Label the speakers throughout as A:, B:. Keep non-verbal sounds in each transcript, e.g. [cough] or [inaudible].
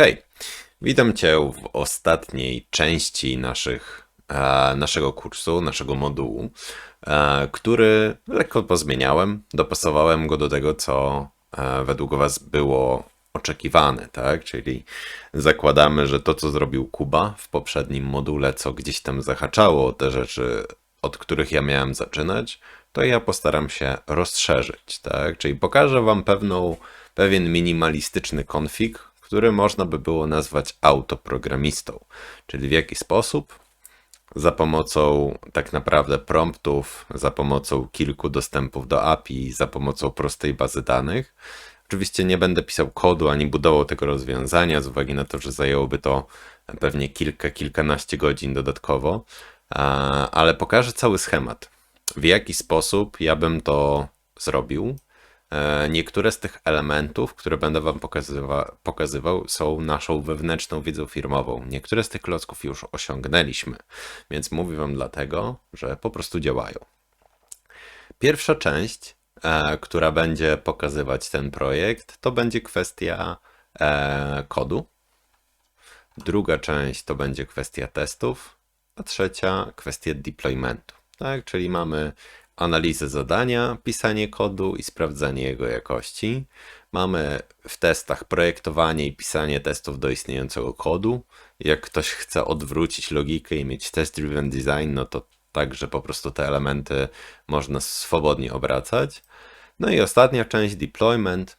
A: Hej, witam Cię w ostatniej części naszych, e, naszego kursu, naszego modułu, e, który lekko pozmieniałem, dopasowałem go do tego, co e, według Was było oczekiwane, tak? Czyli zakładamy, że to, co zrobił Kuba w poprzednim module, co gdzieś tam zahaczało te rzeczy, od których ja miałem zaczynać, to ja postaram się rozszerzyć, tak? Czyli pokażę Wam pewną, pewien minimalistyczny konfig, który można by było nazwać autoprogramistą. Czyli w jaki sposób? Za pomocą tak naprawdę promptów, za pomocą kilku dostępów do API, za pomocą prostej bazy danych. Oczywiście nie będę pisał kodu ani budował tego rozwiązania, z uwagi na to, że zajęłoby to pewnie kilka, kilkanaście godzin dodatkowo, ale pokażę cały schemat. W jaki sposób ja bym to zrobił, Niektóre z tych elementów, które będę Wam pokazywa, pokazywał, są naszą wewnętrzną wiedzą firmową. Niektóre z tych klocków już osiągnęliśmy, więc mówię Wam dlatego, że po prostu działają. Pierwsza część, e, która będzie pokazywać ten projekt, to będzie kwestia e, kodu. Druga część to będzie kwestia testów, a trzecia kwestia deploymentu. Tak, czyli mamy analizę zadania, pisanie kodu i sprawdzanie jego jakości. Mamy w testach projektowanie i pisanie testów do istniejącego kodu. Jak ktoś chce odwrócić logikę i mieć test-driven design, no to także po prostu te elementy można swobodnie obracać. No i ostatnia część deployment,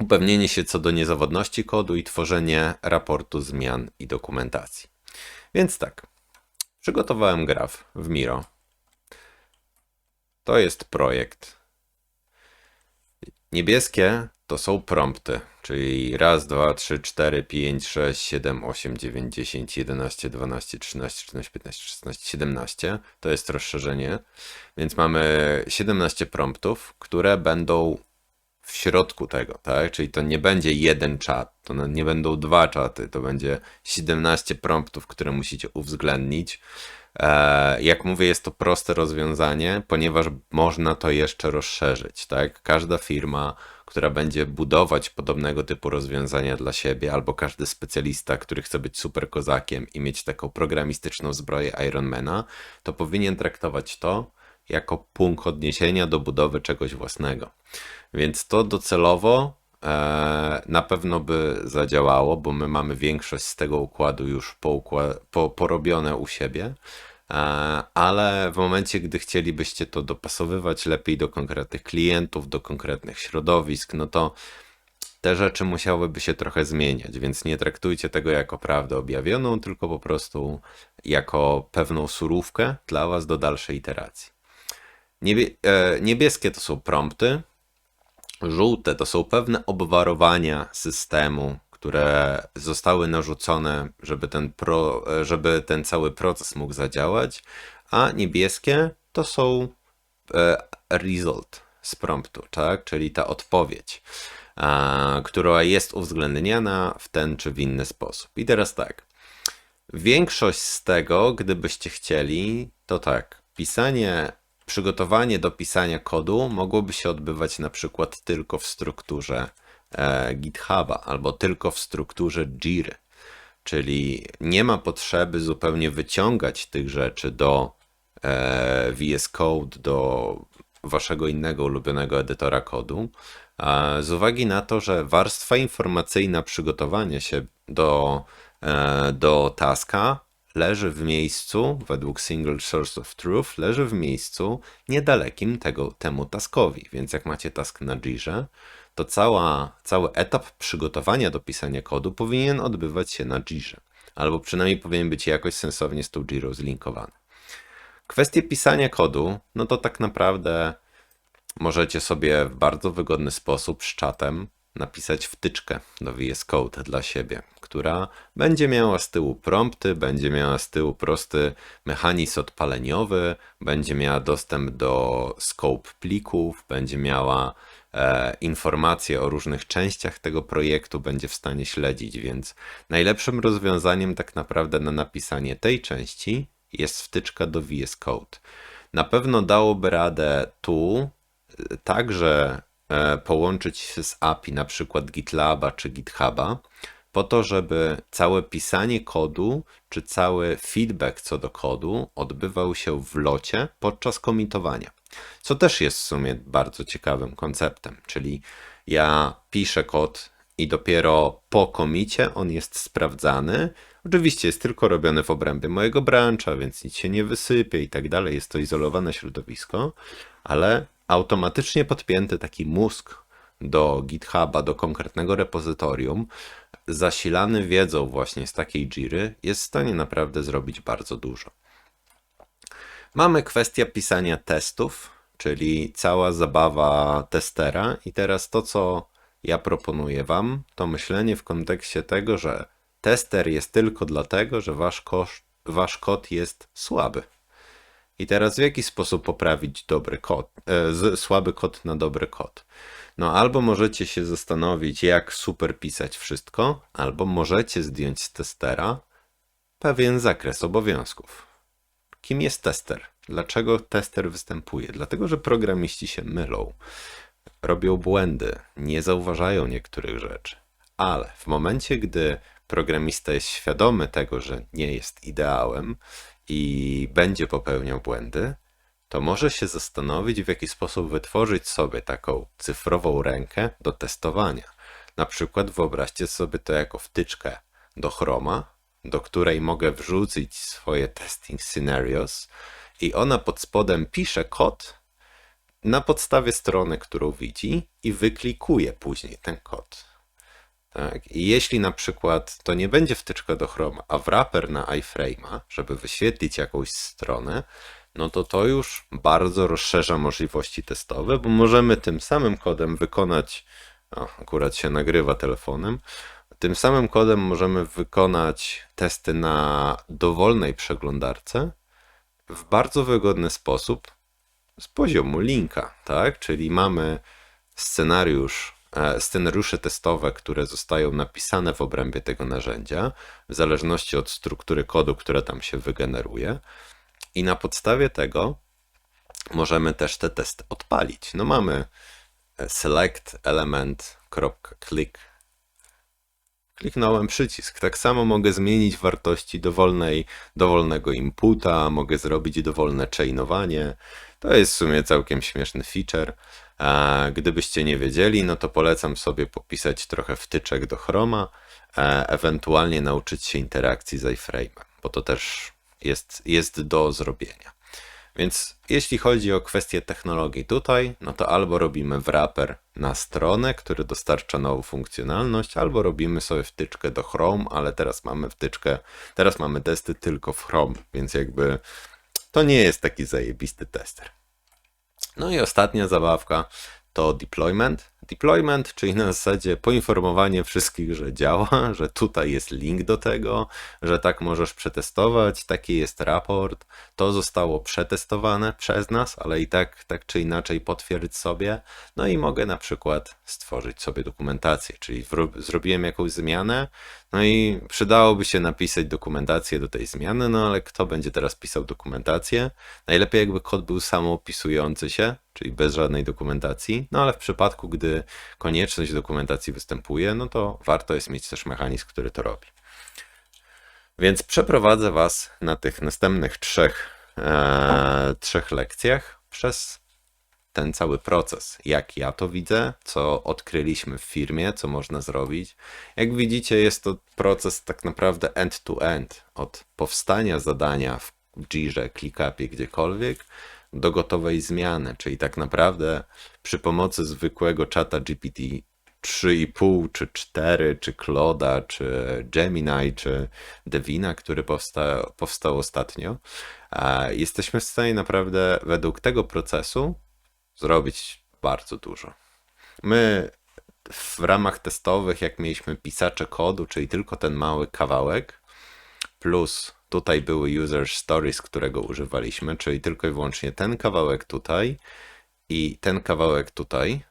A: upewnienie się co do niezawodności kodu i tworzenie raportu zmian i dokumentacji. Więc tak, przygotowałem graf w Miro. To jest projekt. Niebieskie to są prompty, czyli raz, dwa, trzy, cztery, pięć, sześć, siedem, osiem, dziewięć, dziesięć, jedenaście, dwanaście, trzynaście, czternaście, piętnaście, szesnaście, siedemnaście. To jest rozszerzenie. Więc mamy 17 promptów, które będą w środku tego, tak? Czyli to nie będzie jeden czat, to nie będą dwa czaty, to będzie 17 promptów, które musicie uwzględnić. E, Jak mówię, jest to proste rozwiązanie, ponieważ można to jeszcze rozszerzyć, tak? Każda firma, która będzie budować podobnego typu rozwiązania dla siebie, albo każdy specjalista, który chce być super kozakiem i mieć taką programistyczną zbroję Ironmana, to powinien traktować to jako punkt odniesienia do budowy czegoś własnego. Więc to docelowo na pewno by zadziałało, bo my mamy większość z tego układu już poukła- po, porobione u siebie, e, ale w momencie, gdy chcielibyście to dopasowywać lepiej do konkretnych klientów, do konkretnych środowisk, no to te rzeczy musiałyby się trochę zmieniać, więc nie traktujcie tego jako prawdę objawioną, tylko po prostu jako pewną surówkę dla Was do dalszej iteracji. E, niebieskie to są prompty, żółte to są pewne obwarowania systemu, które zostały narzucone, żeby ten, pro, żeby ten cały proces mógł zadziałać, a niebieskie to są e, result z promptu, tak? czyli ta odpowiedź, która jest uwzględniana w ten czy w inny sposób. I teraz tak. Większość z tego, gdybyście chcieli, to tak, pisanie, przygotowanie do pisania kodu mogłoby się odbywać na przykład tylko w strukturze e, GitHuba albo tylko w strukturze Jiry. Czyli nie ma potrzeby zupełnie wyciągać tych rzeczy do e, VS Code, do waszego innego ulubionego edytora kodu, z uwagi na to, że warstwa informacyjna przygotowania się do, e, do taska leży w miejscu, według Single Source of Truth, leży w miejscu niedalekim tego, temu taskowi. Więc jak macie task na Jirze, to cała, cały etap przygotowania do pisania kodu powinien odbywać się na Jirze. Albo przynajmniej powinien być jakoś sensownie z tą Jirą zlinkowany. Kwestie pisania kodu, no to tak naprawdę możecie sobie w bardzo wygodny sposób z czatem napisać wtyczkę do VS Code dla siebie, która będzie miała z tyłu prompty, będzie miała z tyłu prosty mechanizm odpaleniowy, będzie miała dostęp do scope plików, będzie miała e, informacje o różnych częściach tego projektu, będzie w stanie śledzić, więc najlepszym rozwiązaniem tak naprawdę na napisanie tej części jest wtyczka do VS Code. Na pewno dałoby radę tu także e, połączyć się z API, na przykład GitLaba czy GitHuba, po to, żeby całe pisanie kodu, czy cały feedback co do kodu odbywał się w locie podczas komitowania. Co też jest w sumie bardzo ciekawym konceptem, czyli ja piszę kod i dopiero po komicie on jest sprawdzany. Oczywiście jest tylko robiony w obrębie mojego brancha, więc nic się nie wysypie i tak dalej. Jest to izolowane środowisko, ale automatycznie podpięty taki mózg do GitHuba, do konkretnego repozytorium, zasilany wiedzą właśnie z takiej Jiry, jest w stanie naprawdę zrobić bardzo dużo. Mamy kwestię pisania testów, czyli cała zabawa testera, i teraz to, co ja proponuję Wam, to myślenie w kontekście tego, że tester jest tylko dlatego, że wasz, kosz, wasz kod jest słaby. I teraz w jaki sposób poprawić dobry kod, e, słaby kod na dobry kod? No albo możecie się zastanowić, jak super pisać wszystko, albo możecie zdjąć z testera pewien zakres obowiązków. Kim jest tester? Dlaczego tester występuje? Dlatego, że programiści się mylą, robią błędy, nie zauważają niektórych rzeczy. Ale w momencie, gdy programista jest świadomy tego, że nie jest ideałem i będzie popełniał błędy, to może się zastanowić, w jaki sposób wytworzyć sobie taką cyfrową rękę do testowania. Na przykład wyobraźcie sobie to jako wtyczkę do Chroma, do której mogę wrzucić swoje testing scenarios i ona pod spodem pisze kod na podstawie strony, którą widzi i wyklikuje później ten kod. Tak. I jeśli na przykład to nie będzie wtyczka do Chroma, a wrapper na iframe'a, żeby wyświetlić jakąś stronę, no to to już bardzo rozszerza możliwości testowe, bo możemy tym samym kodem wykonać, o, akurat się nagrywa telefonem, tym samym kodem możemy wykonać testy na dowolnej przeglądarce w bardzo wygodny sposób z poziomu linka, tak? Czyli mamy scenariusz, scenariusze testowe, które zostają napisane w obrębie tego narzędzia, w zależności od struktury kodu, która tam się wygeneruje. I na podstawie tego możemy też te testy odpalić. No mamy e, select element click. Kliknąłem przycisk. Tak samo mogę zmienić wartości dowolnej, dowolnego inputa, mogę zrobić dowolne chainowanie. To jest w sumie całkiem śmieszny feature. Gdybyście nie wiedzieli, no to polecam sobie popisać trochę wtyczek do Chroma, e, ewentualnie nauczyć się interakcji z iframe'em, bo to też jest, jest do zrobienia. Więc jeśli chodzi o kwestię technologii tutaj, no to albo robimy wrapper na stronę, który dostarcza nową funkcjonalność, albo robimy sobie wtyczkę do Chrome, ale teraz mamy wtyczkę, teraz mamy testy tylko w Chrome, więc jakby to nie jest taki zajebisty tester. No i ostatnia zabawka to deployment. Deployment, czyli na zasadzie poinformowanie wszystkich, że działa, [laughs] że tutaj jest link do tego, że tak możesz przetestować, taki jest raport. To zostało przetestowane przez nas, ale i tak, tak czy inaczej potwierdź sobie. No i mogę na przykład stworzyć sobie dokumentację, czyli zrobiłem jakąś zmianę, no i przydałoby się napisać dokumentację do tej zmiany, no ale kto będzie teraz pisał dokumentację? Najlepiej jakby kod był samoopisujący się, czyli bez żadnej dokumentacji, no ale w przypadku, gdy konieczność dokumentacji występuje, no to warto jest mieć też mechanizm, który to robi. Więc przeprowadzę Was na tych następnych trzech, e, trzech lekcjach przez ten cały proces, jak ja to widzę, co odkryliśmy w firmie, co można zrobić. Jak widzicie, jest to proces tak naprawdę end-to-end, od powstania zadania w Jirze, ClickUpie, gdziekolwiek, do gotowej zmiany, czyli tak naprawdę przy pomocy zwykłego czata GPT 3,5 czy 4, czy Cloda, czy Gemini, czy Devina, który powsta powstał ostatnio, jesteśmy w stanie naprawdę według tego procesu zrobić bardzo dużo. My w ramach testowych, jak mieliśmy pisacze kodu, czyli tylko ten mały kawałek, plus tutaj były user stories, którego używaliśmy, czyli tylko i wyłącznie ten kawałek tutaj i ten kawałek tutaj,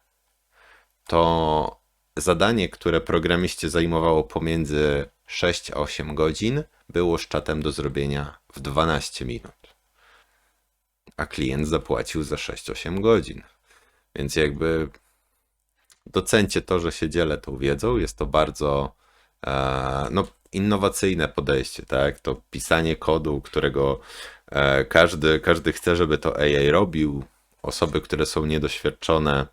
A: to zadanie, które programiście zajmowało pomiędzy 6 a 8 godzin, było z czatem do zrobienia w 12 minut a klient zapłacił za 6-8 godzin. Więc jakby docencie to, że się dzielę tą wiedzą. Jest to bardzo e, no, innowacyjne podejście, tak? To pisanie kodu, którego e, każdy, każdy chce, żeby to AI robił. Osoby, które są niedoświadczone,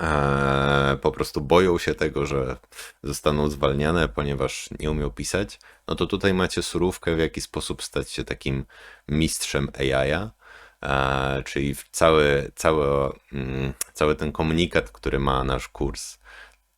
A: e, po prostu boją się tego, że zostaną zwalniane, ponieważ nie umią pisać. No to tutaj macie surówkę, w jaki sposób stać się takim mistrzem AI-a. E, czyli cały, cały, mm, cały ten komunikat, który ma nasz kurs.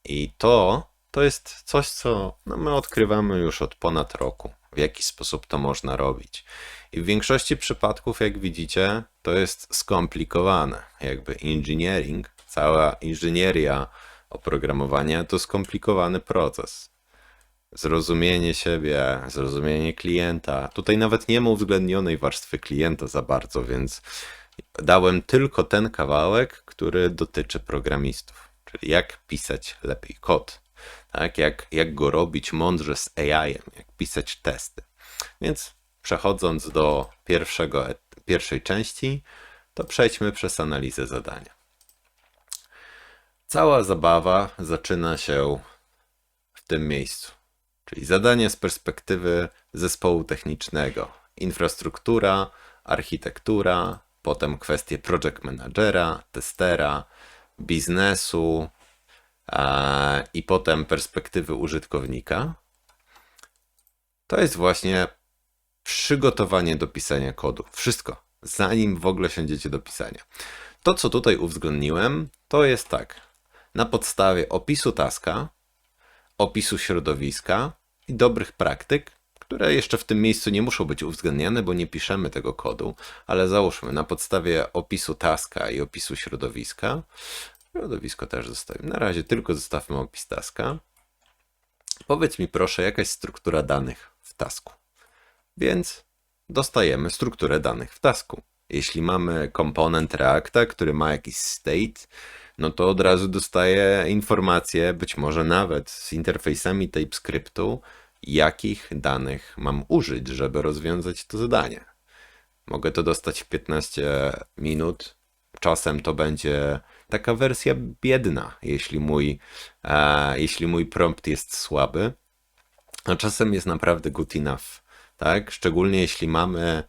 A: I to, to jest coś, co no, my odkrywamy już od ponad roku, w jaki sposób to można robić. I w większości przypadków, jak widzicie, to jest skomplikowane. Jakby engineering, cała inżynieria oprogramowania to skomplikowany proces zrozumienie siebie, zrozumienie klienta. Tutaj nawet nie ma uwzględnionej warstwy klienta za bardzo, więc dałem tylko ten kawałek, który dotyczy programistów, czyli jak pisać lepiej kod, tak? jak, jak go robić mądrze z AI-em, jak pisać testy. Więc przechodząc do pierwszego, pierwszej części, to przejdźmy przez analizę zadania. Cała zabawa zaczyna się w tym miejscu. Czyli zadanie z perspektywy zespołu technicznego. Infrastruktura, architektura, potem kwestie project managera, testera, biznesu i potem perspektywy użytkownika. To jest właśnie przygotowanie do pisania kodu. Wszystko, zanim w ogóle siądziecie do pisania. To, co tutaj uwzględniłem, to jest tak. Na podstawie opisu taska, opisu środowiska i dobrych praktyk, które jeszcze w tym miejscu nie muszą być uwzględniane, bo nie piszemy tego kodu, ale załóżmy na podstawie opisu taska i opisu środowiska. Środowisko też zostawimy. Na razie tylko zostawmy opis taska. Powiedz mi proszę, jaka jest struktura danych w tasku. Więc dostajemy strukturę danych w tasku. Jeśli mamy komponent Reacta, który ma jakiś state, no to od razu dostaję informację, być może nawet z interfejsami TypeScriptu, jakich danych mam użyć, żeby rozwiązać to zadanie. Mogę to dostać w 15 minut. Czasem to będzie taka wersja biedna, jeśli mój, e, jeśli mój prompt jest słaby, a czasem jest naprawdę good enough. Tak? Szczególnie jeśli mamy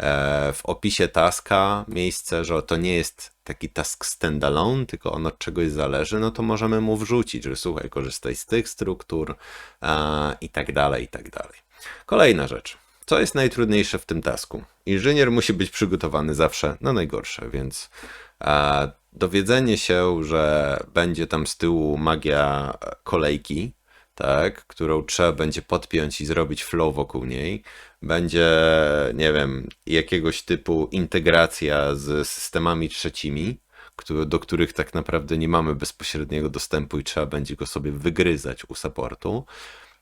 A: E, w opisie taska miejsce, że to nie jest taki task standalone, tylko on od czegoś zależy, no to możemy mu wrzucić, że słuchaj, korzystaj z tych struktur a, i tak dalej, i tak dalej. Kolejna rzecz. Co jest najtrudniejsze w tym tasku? Inżynier musi być przygotowany zawsze na najgorsze, więc a, dowiedzenie się, że będzie tam z tyłu magia kolejki, tak, którą trzeba będzie podpiąć i zrobić flow wokół niej, będzie, nie wiem, jakiegoś typu integracja z systemami trzecimi, do których tak naprawdę nie mamy bezpośredniego dostępu i trzeba będzie go sobie wygryzać u supportu,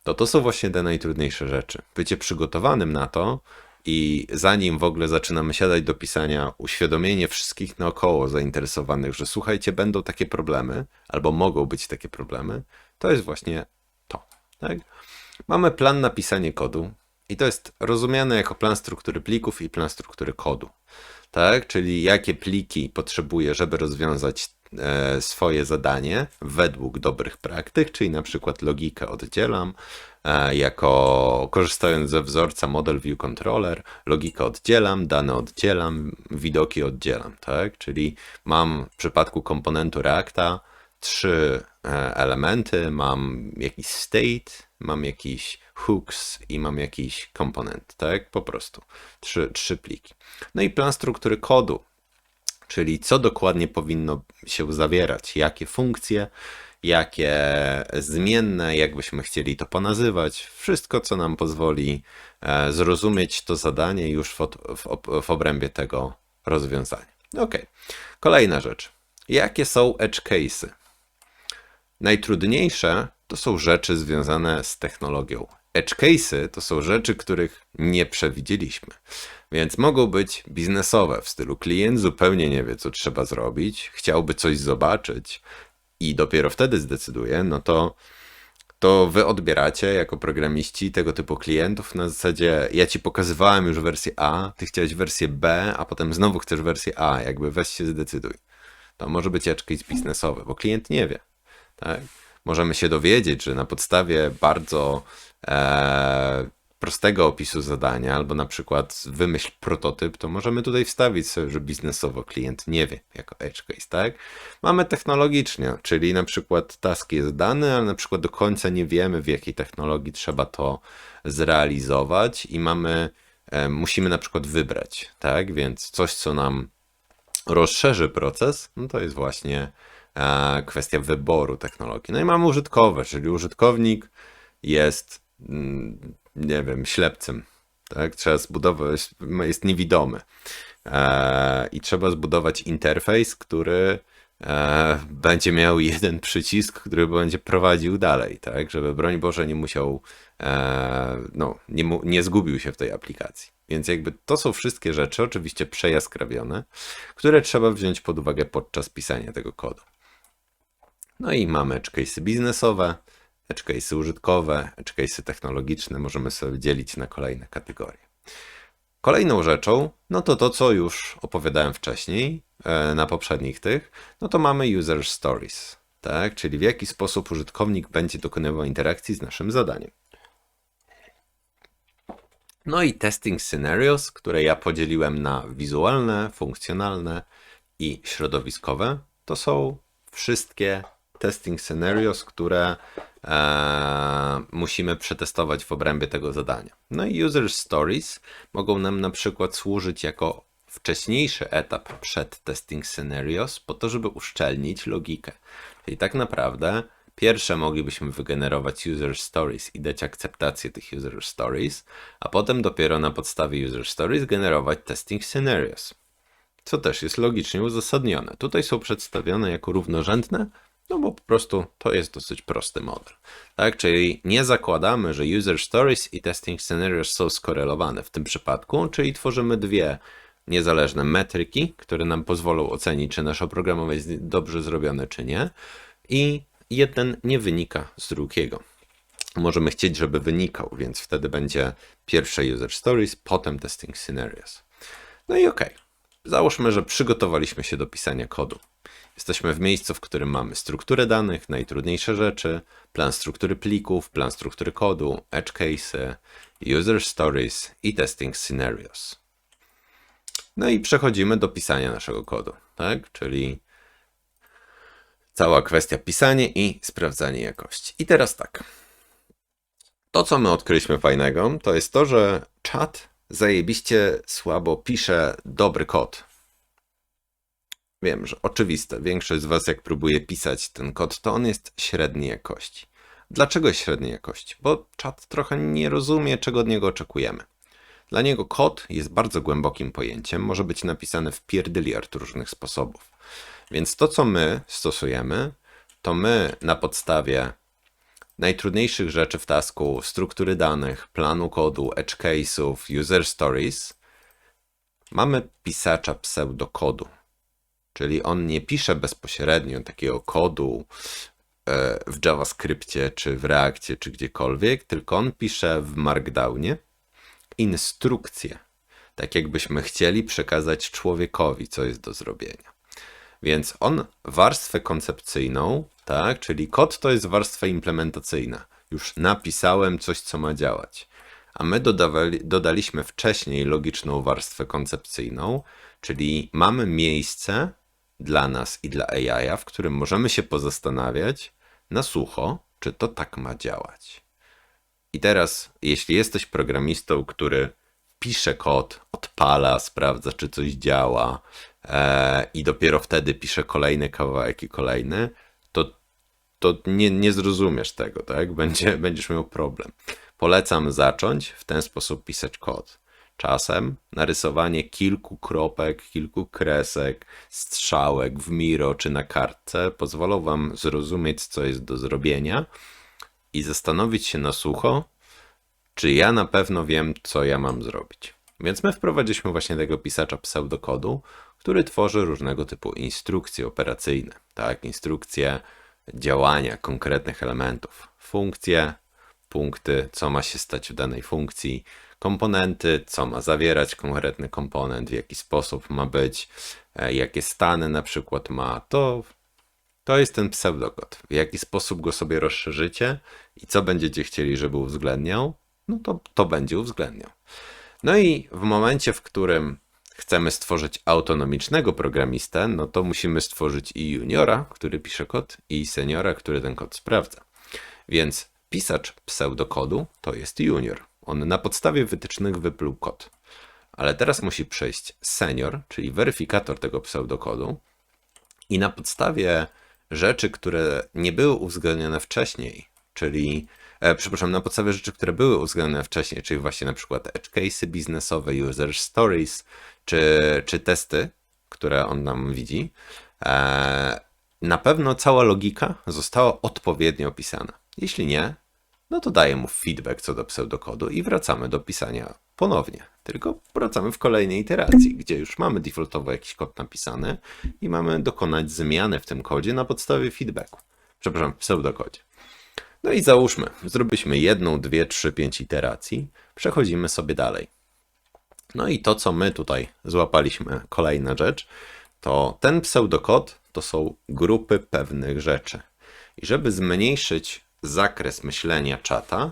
A: to to są właśnie te najtrudniejsze rzeczy. Bycie przygotowanym na to i zanim w ogóle zaczynamy siadać do pisania, uświadomienie wszystkich naokoło zainteresowanych, że słuchajcie, będą takie problemy, albo mogą być takie problemy, to jest właśnie to. Tak? Mamy plan na pisanie kodu, i to jest rozumiane jako plan struktury plików i plan struktury kodu. Tak? Czyli jakie pliki potrzebuję, żeby rozwiązać swoje zadanie według dobrych praktyk, czyli na przykład logikę oddzielam, e, jako korzystając ze wzorca Model View Controller, logikę oddzielam, dane oddzielam, widoki oddzielam, tak? Czyli mam w przypadku komponentu Reacta trzy e, elementy, mam jakiś state, mam jakiś hooks i mam jakiś komponent, tak? Po prostu. Trzy, trzy pliki. No i plan struktury kodu, czyli co dokładnie powinno się zawierać, jakie funkcje, jakie zmienne, jakbyśmy chcieli to ponazywać, wszystko, co nam pozwoli e, zrozumieć to zadanie już w, w, w obrębie tego rozwiązania. Ok, kolejna rzecz. Jakie są edge cases? Najtrudniejsze to są rzeczy związane z technologią edge case'y to są rzeczy, których nie przewidzieliśmy. Więc mogą być biznesowe w stylu klient zupełnie nie wie, co trzeba zrobić, chciałby coś zobaczyć i dopiero wtedy zdecyduje, no to to wy odbieracie jako programiści tego typu klientów na zasadzie ja ci pokazywałem już wersję A, ty chciałeś wersję B, a potem znowu chcesz wersję A, jakby weź się zdecyduj. To może być case biznesowy, bo klient nie wie. Tak? możemy się dowiedzieć, że na podstawie bardzo e, prostego opisu zadania, albo na przykład wymyśl prototyp, to możemy tutaj wstawić sobie, że biznesowo klient nie wie, jako edge case, tak? Mamy technologicznie, czyli na przykład task jest dany, ale na przykład do końca nie wiemy, w jakiej technologii trzeba to zrealizować i mamy, e, musimy na przykład wybrać, tak? Więc coś, co nam rozszerzy proces, no to jest właśnie e, kwestia wyboru technologii. No i mamy użytkowe, czyli użytkownik jest, nie wiem, ślepcem. Tak? Trzeba zbudować, jest niewidomy. E, I trzeba zbudować interfejs, który e, będzie miał jeden przycisk, który będzie prowadził dalej, tak? Żeby broń Boże nie musiał, e, no, nie, mu, nie zgubił się w tej aplikacji. Więc jakby to są wszystkie rzeczy, oczywiście przejaskrawione, które trzeba wziąć pod uwagę podczas pisania tego kodu. No i mamy case'y biznesowe, edge case'y użytkowe, edge case'y technologiczne, możemy sobie dzielić na kolejne kategorie. Kolejną rzeczą, no to to, co już opowiadałem wcześniej, e, na poprzednich tych, no to mamy user stories, tak? Czyli w jaki sposób użytkownik będzie dokonywał interakcji z naszym zadaniem. No i testing scenarios, które ja podzieliłem na wizualne, funkcjonalne i środowiskowe, to są wszystkie testing scenarios, które e, musimy przetestować w obrębie tego zadania. No i user stories mogą nam na przykład służyć jako wcześniejszy etap przed testing scenarios, po to, żeby uszczelnić logikę. Czyli tak naprawdę pierwsze moglibyśmy wygenerować user stories i dać akceptację tych user stories, a potem dopiero na podstawie user stories generować testing scenarios. Co też jest logicznie uzasadnione. Tutaj są przedstawione jako równorzędne, no bo po prostu to jest dosyć prosty model. Tak, czyli nie zakładamy, że user stories i testing scenarios są skorelowane w tym przypadku, czyli tworzymy dwie niezależne metryki, które nam pozwolą ocenić, czy nasze oprogramowanie jest dobrze zrobione, czy nie. I jeden nie wynika z drugiego. Możemy chcieć, żeby wynikał, więc wtedy będzie pierwsze user stories, potem testing scenarios. No i. Okay. Załóżmy, że przygotowaliśmy się do pisania kodu. Jesteśmy w miejscu, w którym mamy strukturę danych, najtrudniejsze rzeczy, plan struktury plików, plan struktury kodu, edge cases, user stories i testing scenarios. No i przechodzimy do pisania naszego kodu, tak? Czyli cała kwestia pisanie i sprawdzanie jakości. I teraz tak. To, co my odkryliśmy fajnego, to jest to, że czat zajebiście słabo pisze dobry kod. Wiem, że oczywiste. Większość z Was, jak próbuje pisać ten kod, to on jest średniej jakości. Dlaczego średniej jakości? Bo czat trochę nie rozumie, czego od niego oczekujemy. Dla niego kod jest bardzo głębokim pojęciem, może być napisany w pierdyliard różnych sposobów. Więc to, co my stosujemy, to my na podstawie najtrudniejszych rzeczy w tasku, struktury danych, planu kodu, edge case'ów, user stories, mamy pisacza pseudokodu. Czyli on nie pisze bezpośrednio takiego kodu e, w JavaScriptie, czy w Reakcie, czy gdziekolwiek, tylko on pisze w Markdownie instrukcję, tak jakbyśmy chcieli przekazać człowiekowi, co jest do zrobienia. Więc on warstwę koncepcyjną, tak, czyli kod to jest warstwa implementacyjna. Już napisałem coś, co ma działać. A my dodawali, dodaliśmy wcześniej logiczną warstwę koncepcyjną, czyli mamy miejsce dla nas i dla AI, w którym możemy się pozastanawiać na sucho, czy to tak ma działać. I teraz, jeśli jesteś programistą, który pisze kod, odpala, sprawdza, czy coś działa e, i dopiero wtedy pisze kolejny kawałek i kolejny, to, to nie, nie zrozumiesz tego, tak? Będzie, będziesz miał problem. Polecam zacząć w ten sposób pisać kod. Czasem narysowanie kilku kropek, kilku kresek, strzałek w Miro czy na kartce pozwolą Wam zrozumieć, co jest do zrobienia i zastanowić się na sucho, czy ja na pewno wiem, co ja mam zrobić. Więc my wprowadziliśmy właśnie tego pisacza pseudokodu, który tworzy różnego typu instrukcje operacyjne, tak, instrukcje działania konkretnych elementów, funkcje, punkty, co ma się stać w danej funkcji, komponenty, co ma zawierać konkretny komponent, w jaki sposób ma być, e, jakie stany na przykład ma, to To jest ten pseudokod. W jaki sposób go sobie rozszerzycie i co będziecie chcieli, żeby uwzględniał, no to to będzie uwzględniał. No i w momencie, w którym chcemy stworzyć autonomicznego programistę, no to musimy stworzyć i juniora, który pisze kod, i seniora, który ten kod sprawdza. Więc pisacz pseudokodu to jest junior. On na podstawie wytycznych wypluł kod. Ale teraz musi przejść senior, czyli weryfikator tego pseudokodu, i na podstawie rzeczy, które nie były uwzględnione wcześniej, czyli, e, przepraszam, na podstawie rzeczy, które były uwzględnione wcześniej, czyli właśnie na przykład edge cases biznesowe, user stories, czy, czy testy, które on nam widzi, e, na pewno cała logika została odpowiednio opisana. Jeśli nie, no to daję mu feedback co do pseudokodu i wracamy do pisania ponownie. Tylko wracamy w kolejnej iteracji, gdzie już mamy defaultowo jakiś kod napisany i mamy dokonać zmiany w tym kodzie na podstawie feedbacku. Przepraszam, w pseudokodzie. No i załóżmy, zrobiliśmy jedną, dwie, trzy, pięć iteracji, przechodzimy sobie dalej. No i to, co my tutaj złapaliśmy, kolejna rzecz, to ten pseudokod to są grupy pewnych rzeczy. I żeby zmniejszyć zakres myślenia czata,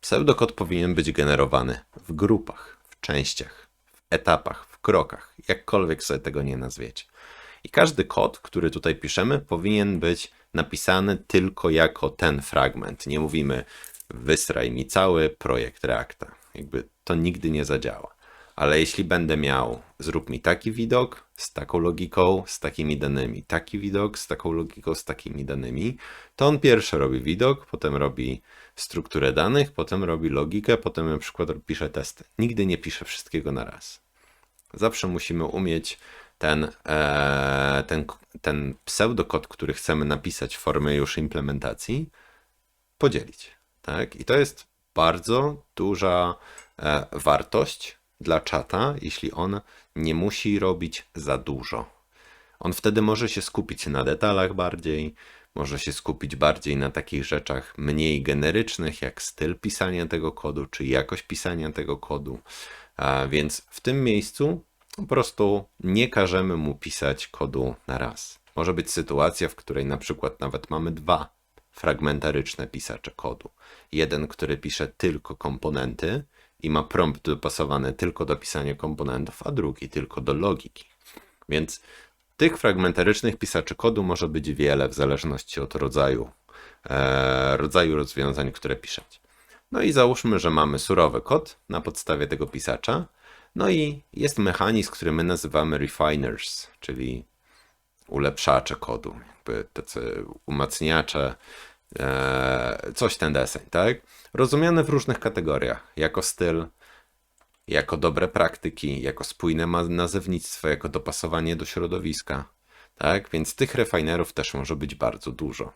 A: pseudokod powinien być generowany w grupach, w częściach, w etapach, w krokach, jakkolwiek sobie tego nie nazwiecie. I każdy kod, który tutaj piszemy, powinien być napisany tylko jako ten fragment. Nie mówimy wysraj mi cały projekt Reacta. Jakby to nigdy nie zadziała. Ale jeśli będę miał, zrób mi taki widok z taką logiką, z takimi danymi, taki widok z taką logiką, z takimi danymi, to on pierwszy robi widok, potem robi strukturę danych, potem robi logikę, potem na przykład pisze testy. Nigdy nie pisze wszystkiego na raz. Zawsze musimy umieć ten, e, ten, ten pseudokod, który chcemy napisać w formie już implementacji, podzielić. Tak? I to jest bardzo duża e, wartość dla czata, jeśli on nie musi robić za dużo. On wtedy może się skupić na detalach bardziej, może się skupić bardziej na takich rzeczach mniej generycznych, jak styl pisania tego kodu, czy jakość pisania tego kodu. A więc w tym miejscu po prostu nie każemy mu pisać kodu na raz. Może być sytuacja, w której na przykład nawet mamy dwa fragmentaryczne pisacze kodu. Jeden, który pisze tylko komponenty i ma prompt dopasowany tylko do pisania komponentów, a drugi tylko do logiki. Więc tych fragmentarycznych pisaczy kodu może być wiele w zależności od rodzaju, e, rodzaju rozwiązań, które piszecie. No i załóżmy, że mamy surowy kod na podstawie tego pisacza. No i jest mechanizm, który my nazywamy refiners, czyli ulepszacze kodu, jakby tacy umacniacze, e, coś ten deseń, tak? Rozumiane w różnych kategoriach, jako styl, jako dobre praktyki, jako spójne nazewnictwo, jako dopasowanie do środowiska, tak? Więc tych refinerów też może być bardzo dużo.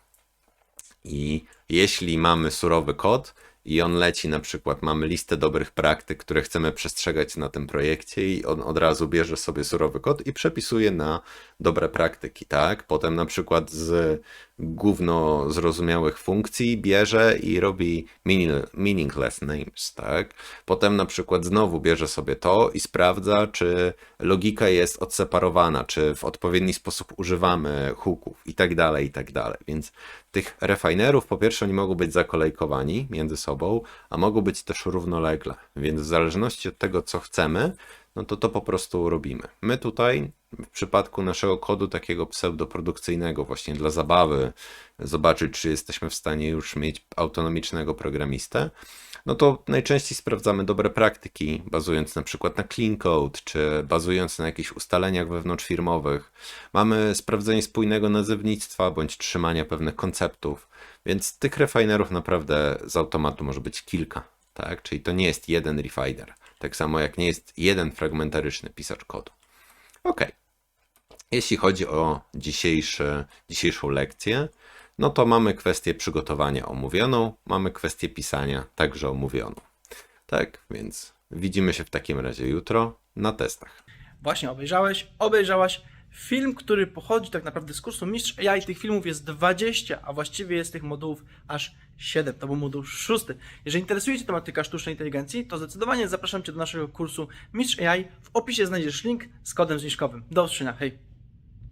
A: I jeśli mamy surowy kod i on leci na przykład, mamy listę dobrych praktyk, które chcemy przestrzegać na tym projekcie i on od razu bierze sobie surowy kod i przepisuje na dobre praktyki, tak? Potem na przykład z gówno zrozumiałych funkcji bierze i robi meaning- meaningless names, tak? Potem na przykład znowu bierze sobie to i sprawdza, czy logika jest odseparowana, czy w odpowiedni sposób używamy hooków i tak dalej, i tak dalej. Więc tych refinerów po pierwsze nie mogą być zakolejkowani między sobą, a mogą być też równolegle. Więc w zależności od tego, co chcemy, no to to po prostu robimy. My tutaj w przypadku naszego kodu takiego pseudoprodukcyjnego, właśnie dla zabawy, zobaczyć, czy jesteśmy w stanie już mieć autonomicznego programistę, no to najczęściej sprawdzamy dobre praktyki, bazując na przykład na clean code, czy bazując na jakichś ustaleniach wewnątrzfirmowych. Mamy sprawdzenie spójnego nazewnictwa, bądź trzymania pewnych konceptów, więc tych refinerów naprawdę z automatu może być kilka, tak? Czyli to nie jest jeden refiner, tak samo jak nie jest jeden fragmentaryczny pisacz kodu. Ok. Jeśli chodzi o dzisiejszą lekcję, no to mamy kwestię przygotowania omówioną, mamy kwestię pisania także omówioną. Tak, więc widzimy się w takim razie jutro na testach.
B: Właśnie obejrzałeś, obejrzałaś film, który pochodzi tak naprawdę z kursu Mistrz AI. Tych filmów jest 20, a właściwie jest tych modułów aż 7. To był moduł szósty. Jeżeli interesuje Cię tematyka sztucznej inteligencji, to zdecydowanie zapraszam Cię do naszego kursu Mistrz AI. W opisie znajdziesz link z kodem zniżkowym. Do usłyszenia, hej!